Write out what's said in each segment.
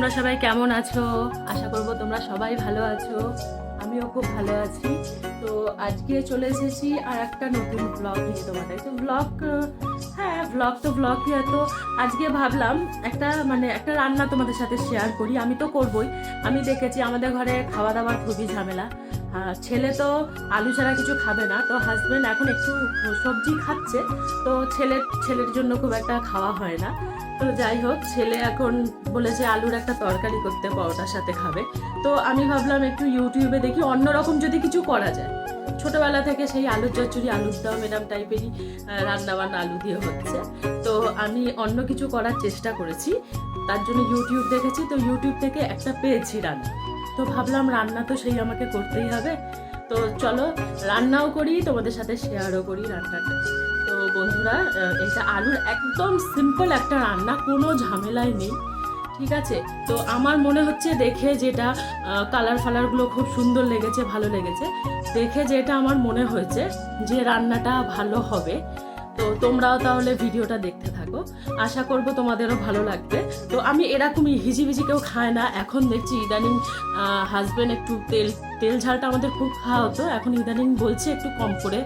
তোমরা সবাই কেমন আছো? আশা করব তোমরা সবাই ভালো আছো। আমিও খুব ভালো আছি। তো আজকে চলে এসেছি আর একটা নতুন ব্লগ নিয়ে তোমাদের। তো ব্লগ হ্যাঁ ব্লগ তো ব্লগই তো আজকে ভাবলাম একটা মানে একটা রান্না তোমাদের সাথে শেয়ার করি। আমি তো করবই। আমি দেখেছি আমাদের ঘরে খাওয়া দাওয়ার খুবই ঝামেলা। ছেলে তো আলু ছাড়া কিছু খাবে না। তো হাজব্যান্ড এখন একটু সবজি খাচ্ছে। তো ছেলে, ছেলের জন্য খুব একটা খাওয়া হয় না। তো যাই হোক, ছেলে এখন বলেছে আলুর একটা তরকারি করতে, পরোটার সাথে খাবে। তো আমি ভাবলাম একটু ইউটিউবে দেখি, অন্যরকম যদি কিছু করা যায়। ছোটবেলা থেকে সেই আলুর চচ্চড়ি, আলুর দম এরম টাইপেরই রান্না বান্না আলু দিয়ে হচ্ছে। তো আমি অন্য কিছু করার চেষ্টা করেছি। তার জন্য ইউটিউব দেখেছি, তো ইউটিউব থেকে একটা পেয়েছি রান্না। তো ভাবলাম রান্না তো সেই আমাকে করতেই হবে। তো চলো, রান্নাও করি, তোমাদের সাথে শেয়ারও করি রান্নাটা। বন্ধুরা এটা আলুর একদম সিম্পল একটা রান্না, কোনো ঝামেলাই নেই, ঠিক আছে? তো আমার মনে হচ্ছে দেখে যেটা কালার ফালারগুলো খুব সুন্দর লেগেছে, ভালো লেগেছে, দেখে যেটা আমার মনে হয়েছে যে রান্নাটা ভালো হবে। তো তোমরাও তাহলে ভিডিওটা দেখতে থাকো। আশা করব তোমাদেরও ভালো লাগবে। তো আমি এরকমই হিজিবিজি কেউ খায় না। এখন দেখছি ইদানিং হাজব্যান্ড একটু তেল তেল ঝালটা আমাদের খুব খাওয়া হতো। এখন ইদানিং বলছে একটু কম করে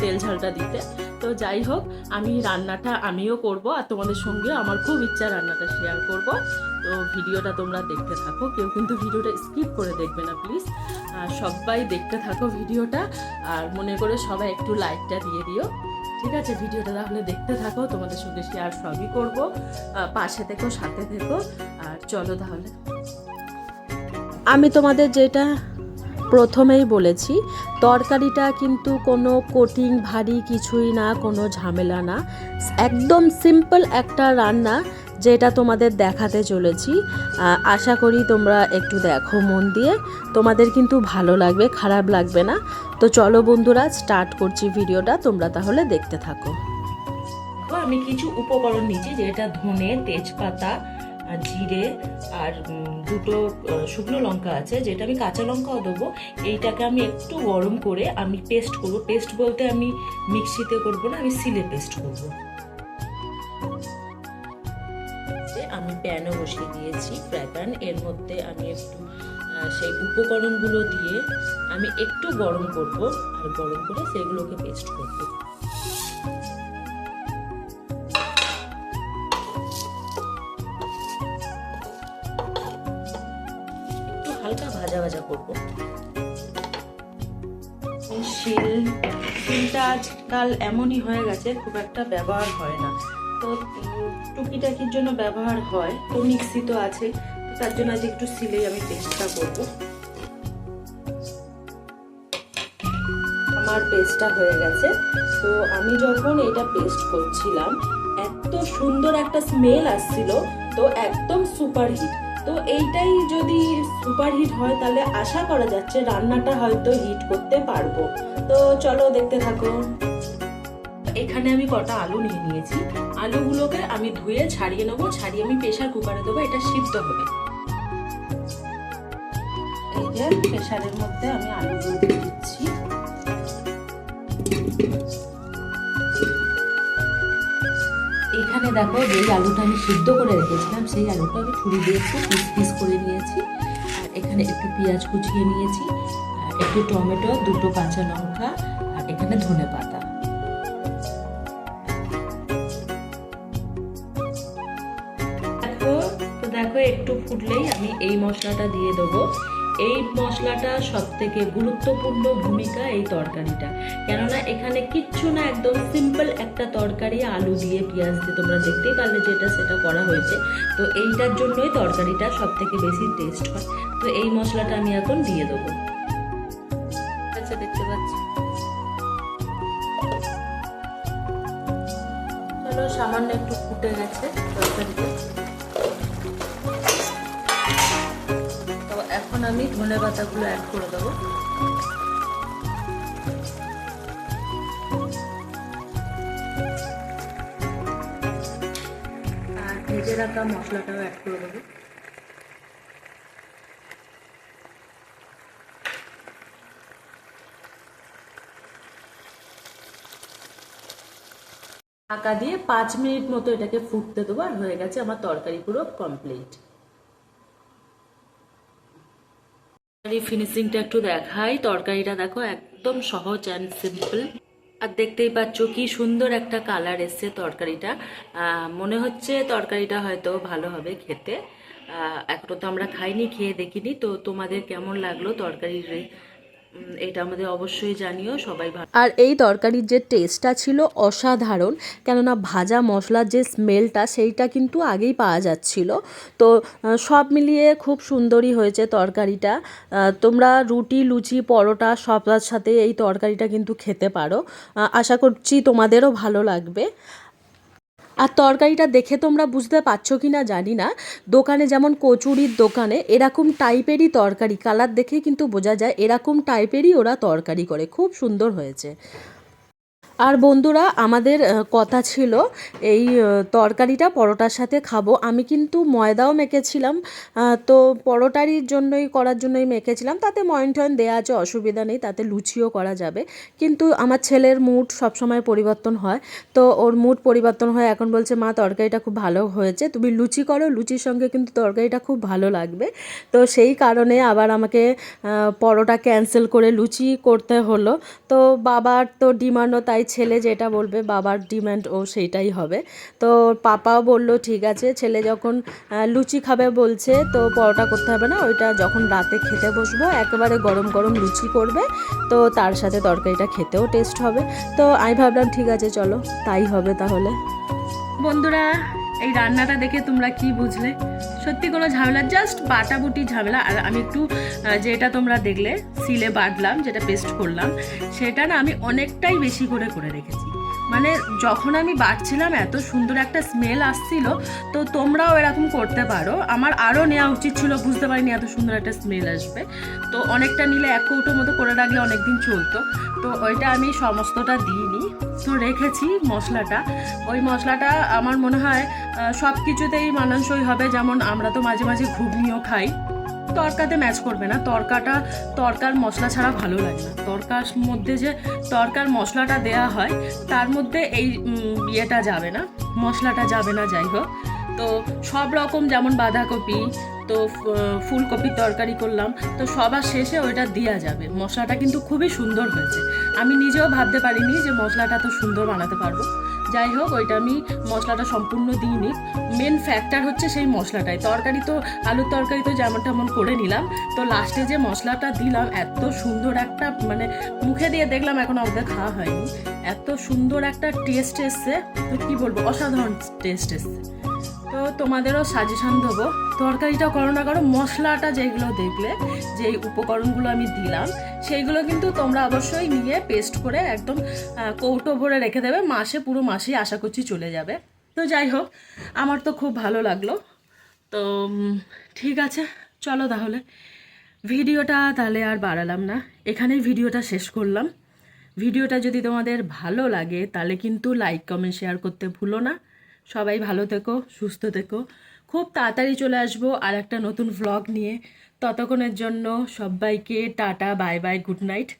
তেল ঝালটা দিতে। তো যাই হোক, আমি রান্নাটা আমিও করব আর তোমাদের সঙ্গে আমার খুব ইচ্ছা রান্নাটা শেয়ার করব। তো ভিডিওটা তোমরা দেখতে থাকো, কেউ কিন্তু ভিডিওটা স্কিপ করে দেখবে না প্লিজ সবাই দেখতে থাকো ভিডিওটা, আর মনে করে সবাই একটু লাইকটা দিয়ে দিও। ঠিক আছে, ভিডিওটা তাহলে দেখতে থাকো, তোমাদের সঙ্গে শেয়ার সবই করব। পাশে থেকো, সাথে থেকো, আর চলো তাহলে। আমি তোমাদের যেটা প্রথমেই বলেছি, তরকারিটা কিন্তু কোনো কোটিং ভারী কিছুই না, কোনো ঝামেলা না। একদম সিম্পল একটা রান্না যেটা তোমাদের দেখাতে চলেছি। আশা করি তোমরা একটু দেখো মন দিয়ে। তোমাদের কিন্তু ভালো লাগবে, খারাপ লাগবে না। তো চলো বন্ধুরা স্টার্ট করছি ভিডিওটা। তোমরা তাহলে দেখতে থাকো। আমি কিছু উপকরণ নিয়েছি, যেটা ধনে, তেজপাতা আর জিরে আর দুটো শুকনো লঙ্কা আছে, যেটা আমি কাঁচা লঙ্কাও দেবো। এইটাকে আমি একটু গরম করে আমি পেস্ট করব। পেস্ট বলতে আমি মিক্সিতে করব না, আমি সিলে পেস্ট করব। আমি প্যানও বসিয়ে দিয়েছি ফ্রাই প্যান এর মধ্যে আমি একটু সেই উপকরণগুলো দিয়ে আমি একটু গরম করব। আর গরম করে সেগুলোকে পেস্ট করব। ভাজা ভাজা করব। শিল, শিলটা আজকাল এমনই হয়ে গেছে, খুব একটা ব্যবহার হয় না। তো টুকিটাকির জন্য ব্যবহার হয়, তো মিক্সি তো আছে তার জন্য আজ একটু শিলেই আমি পেস্টটা করব। আমার পেস্টটা হয়ে গেছে, তো আমি যখন এটা পেস্ট করছিলাম, এত সুন্দর একটা স্মেল আসছিল, তো একদম সুপার হিট তো এইটাই যদি সুপার হিট হয়, তাহলে আশা করা যাচ্ছে রান্নাটা হয়তো হিট করতে পারব। তো চলো দেখতে থাকো। এখানে আমি কটা আলু নিয়ে নিয়েছি। আলুগুলোকে আমি ধুয়ে ছাড়িয়ে নেব, ছাড়িয়ে আমি প্রেশার কুকারে দেবো, এটা সিদ্ধ হবে। এই যে প্রেশারের মধ্যে আমি আলুগুলো দিচ্ছি। দেখো যেই আলুটা আমি সিদ্ধ করে রেখেছিলাম, সেই আলুটা আমি ছুরি দিয়ে একটু পিস পিস করে নিয়েছি। আর এখানে একটু পেঁয়াজ কুচিয়ে নিয়েছি, আর একটু টমেটো, দুটো কাঁচা লঙ্কা, আর এখানে ধনে পাতা। দেখো একটু ফুটলেই আমি এই মশলাটা দিয়ে দেবো। এই মশলাটা সব থেকে গুরুত্বপূর্ণ ভূমিকা এই তরকারিটা। কেননা এখানে কিচ্ছু না একদম সিম্পল একটা তরকারি, আলু দিয়ে পেঁয়াজ দিয়ে তোমরা দেখতেই পারলে যেটা সেটা করা হয়েছে। তো এইটার জন্যই তরকারিটা সব থেকে বেশি টেস্ট হয়। তো এই মশলাটা আমি এখন দিয়ে দেবো। আচ্ছা দেখতে পাচ্ছি। সামান্য একটু ফুটে গেছে তরকারিটা। আমি ধনে পাতাগুলো অ্যাড করে দেবো। আর ভেজে রাখা মশলাটাও অ্যাড করে দেবো। ঢাকা দিয়ে পাঁচ মিনিট মতো এটাকে ফুটতে দেবো, আর হয়ে গেছে আমার তরকারি পুরো কমপ্লিট ফিনিশিংটা একটু দেখাই। তরকারিটা দেখো একদম সহজ অ্যান্ড সিম্পল আর দেখতেই পাচ্ছ কি সুন্দর একটা কালার এসছে তরকারিটা। মনে হচ্ছে তরকারিটা হয়তো ভালো হবে খেতে। এখনও তো আমরা খাইনি, খেয়ে দেখিনি। তো তোমাদের কেমন লাগল তরকারির এটা আমাদের অবশ্যই জানিও, সবাই আর এই তরকারির যে টেস্টটা ছিল অসাধারণ, কেননা ভাজা মশলার যে স্মেলটা সেইটা কিন্তু আগেই পাওয়া যাচ্ছিল। তো সব মিলিয়ে খুব সুন্দরই হয়েছে তরকারিটা। তোমরা রুটি, লুচি, পরোটা সবার সাথে এই তরকারিটা কিন্তু খেতে পারো। আশা করছি তোমাদেরও ভালো লাগবে। আর তরকারিটা দেখে তোমরা বুঝতে পারছ কি না জানি না। দোকানে যেমন কচুরির দোকানে এরকম টাইপেরই তরকারি, কালার দেখে কিন্তু বোঝা যায় এরকম টাইপেরই ওরা তরকারি করে। খুব সুন্দর হয়েছে। আর বন্ধুরা, আমাদের কথা ছিল এই তরকারিটা, পরোটার সাথে খাব। আমি কিন্তু ময়দাও মেখেছিলাম তো পরোটারির জন্যই, করার জন্যই মেখেছিলাম। তাতে ময়ন টয়ন দেওয়া আছে, অসুবিধা নেই, তাতে লুচিও করা যাবে। কিন্তু আমার ছেলের মুড সবসময় পরিবর্তন হয়। তো ওর মুড পরিবর্তন হয় এখন বলছে, মা, তরকারিটা খুব ভালো হয়েছে। তুমি লুচি করো, লুচির সঙ্গে কিন্তু তরকারিটা খুব ভালো লাগবে। তো সেই কারণে আবার আমাকে পরোটা ক্যান্সেল করে লুচি করতে হলো। তো বাবার তো ডিমান্ডও তাই ছেলে যেটা বলবে, বাবার ডিম্যান্ড ও সেইটাই হবে। তো পাপাও বলল, ঠিক আছে, ছেলে যখন লুচি খাবে বলছে, তো পরোটা করতে হবে না, ওইটা যখন রাতে খেতে বসবো, একেবারে গরম গরম লুচি করবে, তো তার সাথে তরকারিটা খেতেও টেস্ট হবে। তো আমি ভাবলাম, ঠিক আছে, চলো, তাই হবে তাহলে। বন্ধুরা, এই রান্নাটা দেখে তোমরা কি বুঝলে? সত্যি কোনো ঝামেলা জাস্ট বাটাবুটি ঝামেলা। আর আমি একটু যেটা তোমরা দেখলে, সিলে বাটলাম যেটা পেস্ট করলাম, সেটা না আমি অনেকটাই বেশি করে করে রেখেছি। মানে যখন আমি বাটছিলাম এত সুন্দর একটা স্মেল আসছিল, তো তোমরাও এরকম করতে পারো। আমার আরও নেওয়া উচিত ছিল, বুঝতে পারিনি এত সুন্দর একটা স্মেল আসবে। তো অনেকটা নিলে এক কৌটো মতো করে রাখলে অনেক দিন চলতো। তো ওইটা আমি সমস্তটা দিইনি। তো রেখেছি মশলাটা। ওই মশলাটা আমার মনে হয় সব কিছুতেই মানানসই হবে। যেমন আমরা তো মাঝে মাঝে ঘুগনিও খাই। তরকাতে ম্যাচ করবে না। তরকাটা, তরকার মশলা ছাড়া ভালো লাগে না। তরকার মধ্যে যে তরকার মশলাটা দেয়া হয়, তার মধ্যে এই ইয়েটা যাবে না। মশলাটা যাবে না, যাই হোক। তো সব রকম যেমন বাঁধাকপি, তো ফুলকপির তরকারি করলাম, তো সবার শেষে ওইটা দেওয়া যাবে। মশলাটা কিন্তু খুবই সুন্দর হয়েছে। আমি নিজেও ভাবতে পারিনি যে মশলাটা তো সুন্দর বানাতে পারব। যাই হোক, ওইটা আমি মশলাটা সম্পূর্ণ দিইনি মেন ফ্যাক্টর হচ্ছে সেই মশলাটাই। তরকারি তো, আলুর তরকারি তো যেমন তেমন করে নিলাম। তো লাস্টে যে মশলাটা দিলাম, এত সুন্দর একটা মানে মুখে দিয়ে দেখলাম এখন অবধি খাওয়া হয়নি। এত সুন্দর একটা টেস্ট এসছে। তো কী বলব? অসাধারণ টেস্ট এসছে। তোমাদেরও সাজেশন দেবো। তরকারিটা করো না করো, মশলাটা যেগুলো দেখলে যে উপকরণগুলো আমি দিলাম, সেইগুলো কিন্তু তোমরা অবশ্যই নিয়ে পেস্ট করে একদম কৌটো ভরে রেখে দেবে। মাসে, পুরো মাসেই আশা করছি চলে যাবে। তো যাই হোক, আমার তো খুব ভালো লাগল। তো ঠিক আছে, চলো তাহলে। ভিডিওটা তাহলে আর বাড়ালাম না। এখানেই ভিডিওটা শেষ করলাম। ভিডিওটা যদি তোমাদের ভালো লাগে, তাহলে কিন্তু লাইক কমেন্ট শেয়ার করতে ভুলো না। সবাই ভালো থেকো, সুস্থ থেকো। খুব তাড়াতাড়ি চলে আসব আর একটা নতুন ভ্লগ নিয়ে। ততক্ষণের জন্য সবাইকে ta ta, bye bye good night